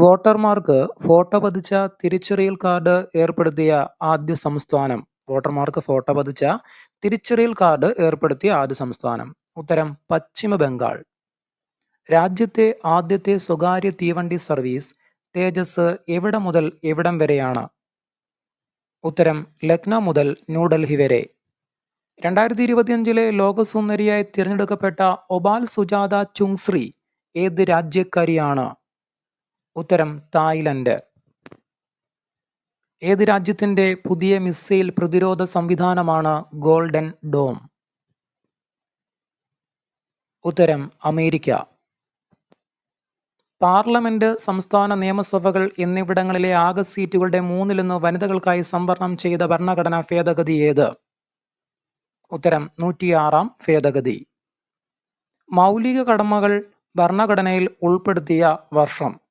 വോട്ടർമാർക്ക് ഫോട്ടോ പതിച്ച തിരിച്ചറിയൽ കാർഡ് ഏർപ്പെടുത്തിയ ആദ്യ സംസ്ഥാനം. വോട്ടർമാർക്ക് ഫോട്ടോ പതിച്ച തിരിച്ചറിയൽ കാർഡ് ഏർപ്പെടുത്തിയ ആദ്യ സംസ്ഥാനം. ഉത്തരം പശ്ചിമ ബംഗാൾ. രാജ്യത്തെ ആദ്യത്തെ സ്വകാര്യ തീവണ്ടി സർവീസ് തേജസ് എവിടെ മുതൽ എവിടം വരെയാണ്? ഉത്തരം ലക്നൗ മുതൽ ന്യൂഡൽഹി വരെ. രണ്ടായിരത്തി ഇരുപത്തിയഞ്ചിലെ ലോകസുന്ദരിയായി തിരഞ്ഞെടുക്കപ്പെട്ട ഒബാൽ സുജാത ചുങ്സ്രി ഏത് രാജ്യക്കാരിയാണ്? ഉത്തരം തായ്ലൻഡ്. ഏത് രാജ്യത്തിന്റെ പുതിയ മിസൈൽ പ്രതിരോധ സംവിധാനമാണ് ഗോൾഡൻ ഡോം? ഉത്തരം അമേരിക്ക. പാർലമെന്റ് സംസ്ഥാന നിയമസഭകൾ എന്നിവിടങ്ങളിലെ ആകെ സീറ്റുകളുടെ മൂന്നിലൊന്ന് വനിതകൾക്കായി സംവരണം ചെയ്ത ഭരണഘടനാ ഭേദഗതി ഏത്? ഉത്തരം നൂറ്റിയാറാം ഭേദഗതി. മൗലിക കടമകൾ ഭരണഘടനയിൽ ഉൾപ്പെടുത്തിയ വർഷം.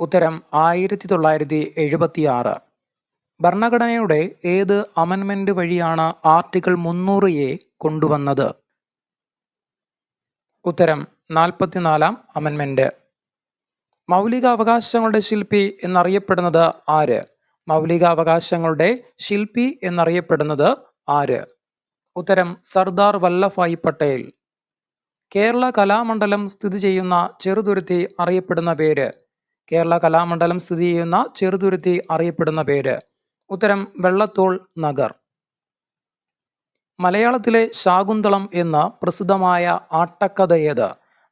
ഉത്തരം ആയിരത്തി തൊള്ളായിരത്തി എഴുപത്തി ആറ് ഭരണഘടനയുടെ ഏത് അമൻമെന്റ് വഴിയാണ് ആർട്ടിക്കിൾ മുന്നൂറ് എ കൊണ്ടുവന്നത്? ഉത്തരം നാൽപ്പത്തിനാലാം അമൻമെന്റ് മൗലികാവകാശങ്ങളുടെ ശില്പി എന്നറിയപ്പെടുന്നത് ആര്? മൗലികാവകാശങ്ങളുടെ ശില്പി എന്നറിയപ്പെടുന്നത് ആര്? ഉത്തരം സർദാർ വല്ലഭായ് പട്ടേൽ. കേരള കലാമണ്ഡലം സ്ഥിതി ചെയ്യുന്ന ചെറുതുരുത്തി അറിയപ്പെടുന്ന പേര് കേരള കലാമണ്ഡലം സ്ഥിതി ചെയ്യുന്ന ചെറുതുരുത്തി അറിയപ്പെടുന്ന പേര്. ഉത്തരം വെള്ളത്തോൾ നഗർ. മലയാളത്തിലെ ശാകുന്തളം എന്ന പ്രസിദ്ധമായ ആട്ടക്കഥ ഏത്?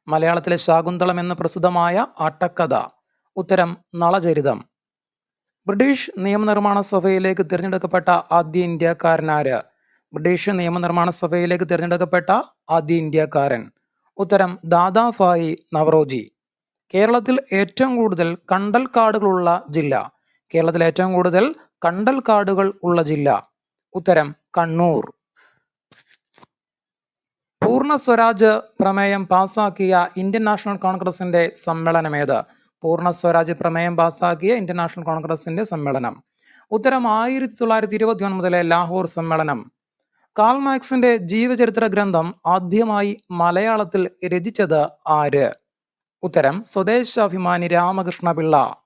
മലയാളത്തിലെ ശാകുന്തളം എന്ന പ്രസിദ്ധമായ ആട്ടക്കഥ. ഉത്തരം നളചരിതം. ബ്രിട്ടീഷ് നിയമനിർമ്മാണ സഭയിലേക്ക് തിരഞ്ഞെടുക്കപ്പെട്ട ആദ്യ ഇന്ത്യക്കാരനാര് ബ്രിട്ടീഷ് നിയമനിർമ്മാണ സഭയിലേക്ക് തിരഞ്ഞെടുക്കപ്പെട്ട ആദ്യ ഇന്ത്യക്കാരൻ. ഉത്തരം ദാദാഫായി നവറോജി. കേരളത്തിൽ ഏറ്റവും കൂടുതൽ കണ്ടൽ കാടുകളുള്ള ജില്ല. കേരളത്തിൽ ഏറ്റവും കൂടുതൽ കണ്ടൽ കാടുകൾ ഉള്ള ജില്ല. ഉത്തരം കണ്ണൂർ. പൂർണ സ്വരാജ് പ്രമേയം പാസാക്കിയ ഇന്ത്യൻ നാഷണൽ കോൺഗ്രസിന്റെ സമ്മേളനം ഏത്? പൂർണ സ്വരാജ് പ്രമേയം പാസാക്കിയ ഇന്ത്യൻ നാഷണൽ കോൺഗ്രസിന്റെ സമ്മേളനം. ഉത്തരം ആയിരത്തി തൊള്ളായിരത്തി ഇരുപത്തി ഒൻപതിലെ ലാഹോർ സമ്മേളനം. കാൾ മാക്സിന്റെ ജീവചരിത്ര ഗ്രന്ഥം ആദ്യമായി മലയാളത്തിൽ രചിച്ചത് ആര്? ഉത്തരം സ്വദേശാഭിമാനി രാമകൃഷ്ണ പിള്ള.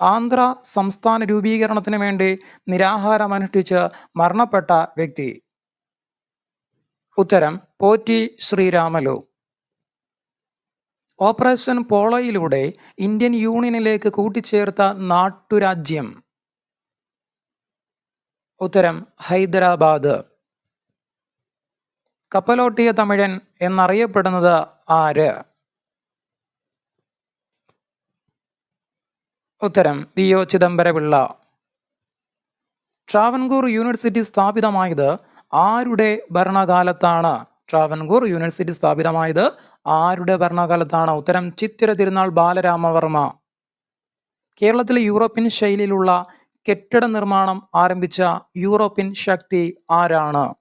ആന്ധ്ര സംസ്ഥാന രൂപീകരണത്തിന് വേണ്ടി നിരാഹാരം അനുഷ്ഠിച്ച് മരണപ്പെട്ട വ്യക്തി. ഉത്തരം പോറ്റി ശ്രീരാമലു. ഓപ്പറേഷൻ പോളോയിലൂടെ ഇന്ത്യൻ യൂണിയനിലേക്ക് കൂട്ടിച്ചേർത്ത നാട്ടുരാജ്യം. ഉത്തരം ഹൈദരാബാദ്. കപ്പലോട്ടിയ തമിഴൻ എന്നറിയപ്പെടുന്നത് ആര്? ഉത്തരം V. O. Chidambarapillai. Travancore university സ്ഥാപിതമായത് ആരുടെ ഭരണകാലത്താണ്? ട്രാവൻകൂർ യൂണിവേഴ്സിറ്റി സ്ഥാപിതമായത് ആരുടെ ഭരണകാലത്താണ്? ഉത്തരം ചിത്തിര തിരുനാൾ ബാലരാമവർമ്മ. കേരളത്തിലെ യൂറോപ്യൻ ശൈലിയിലുള്ള കെട്ടിട നിർമ്മാണം ആരംഭിച്ച യൂറോപ്യൻ ശക്തി ആരാണ്?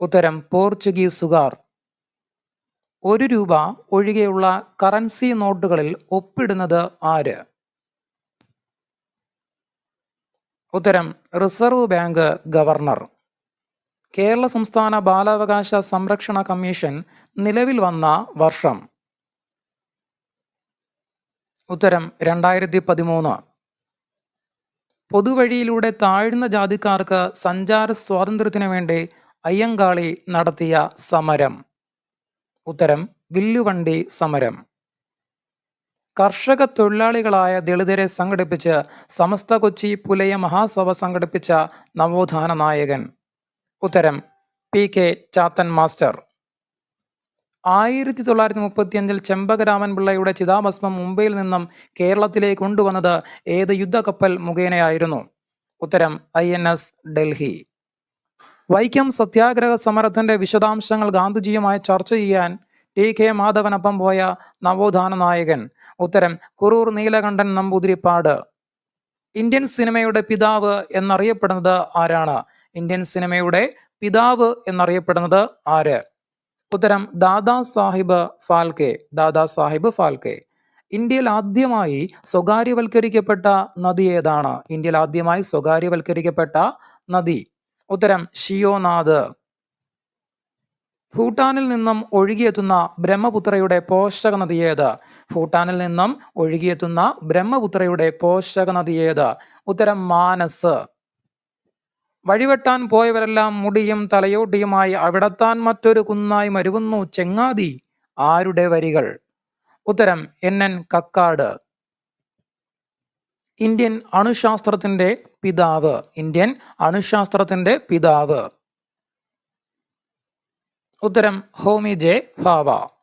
ഉത്തരം പോർച്ചുഗീസുകാർ. ഒരു രൂപ ഒഴികെയുള്ള കറൻസി നോട്ടുകളിൽ ഒപ്പിടുന്നത് ആര്? ഉത്തരം റിസർവ് ബാങ്ക് ഗവർണർ കേരള സംസ്ഥാന ബാലാവകാശ സംരക്ഷണ കമ്മീഷൻ നിലവിൽ വന്ന വർഷം. ഉത്തരം രണ്ടായിരത്തി പതിമൂന്ന് പൊതുവഴിയിലൂടെ താഴ്ന്ന ജാതിക്കാർക്ക് സഞ്ചാര സ്വാതന്ത്ര്യത്തിനു വേണ്ടി അയ്യങ്കാളി നടത്തിയ സമരം. ഉത്തരം വില്ലുവണ്ടി സമരം. കർഷക തൊഴിലാളികളായ ദളിതരെ സംഘടിപ്പിച്ച് സമസ്ത കൊച്ചി പുലയ മഹാസഭ സംഘടിപ്പിച്ച നവോത്ഥാന നായകൻ. ഉത്തരം പി കെ ചാത്തൻ മാസ്റ്റർ. ആയിരത്തി തൊള്ളായിരത്തി മുപ്പത്തിയഞ്ചിൽ ചെമ്പകരാമൻ പിള്ളയുടെ ചിതാഭസ്മം മുംബൈയിൽ നിന്നും കേരളത്തിലേക്ക് കൊണ്ടുവന്നത് ഏത് യുദ്ധക്കപ്പൽ മുഖേനയായിരുന്നു? ഉത്തരം ഐ ഡൽഹി. വൈക്കം സത്യാഗ്രഹ സമരത്തിന്റെ വിശദാംശങ്ങൾ ഗാന്ധിജിയുമായി ചർച്ച ചെയ്യാൻ ടി കെ മാധവനൊപ്പം പോയ നവോത്ഥാന നായകൻ. ഉത്തരം കുറൂർ നീലകണ്ഠൻ നമ്പൂതിരിപ്പാട്. ഇന്ത്യൻ സിനിമയുടെ പിതാവ് എന്നറിയപ്പെടുന്നത് ആരാണ്? ഇന്ത്യൻ സിനിമയുടെ പിതാവ് എന്നറിയപ്പെടുന്നത് ആര്? ഉത്തരം ദാദാ സാഹിബ് ഫാൽക്കെ. ദാദാ സാഹിബ് ഫാൽക്കെ. ഇന്ത്യയിൽ ആദ്യമായി സ്വകാര്യവൽക്കരിക്കപ്പെട്ട നദി ഏതാണ്? ഇന്ത്യയിൽ ആദ്യമായി സ്വകാര്യവൽക്കരിക്കപ്പെട്ട നദി ഉത്തരം ഷിയോനാഥ് ഭൂട്ടാനിൽ നിന്നും ഒഴുകിയെത്തുന്ന ബ്രഹ്മപുത്രയുടെ പോഷക നദിയേത് ഭൂട്ടാനിൽ നിന്നും ഒഴുകിയെത്തുന്ന ബ്രഹ്മപുത്രയുടെ പോഷക നദിയേത് ഉത്തരം മാനസ്. വഴിവെട്ടാൻ പോയവരെല്ലാം മുടിയും തലയോട്ടിയുമായി അവിടത്താൻ മറ്റൊരു കുന്നായി മരുവുന്നു ചെങ്ങാതി. ആരുടെ വരികൾ? ഉത്തരം എൻ എൻ കക്കാട്. ഇന്ത്യൻ അണുശാസ്ത്രത്തിന്റെ പിതാവ് ഇന്ത്യൻ അണുശാസ്ത്രത്തിന്റെ പിതാവ്. ഉത്തരം ഹോമി ജെ ഭാവ.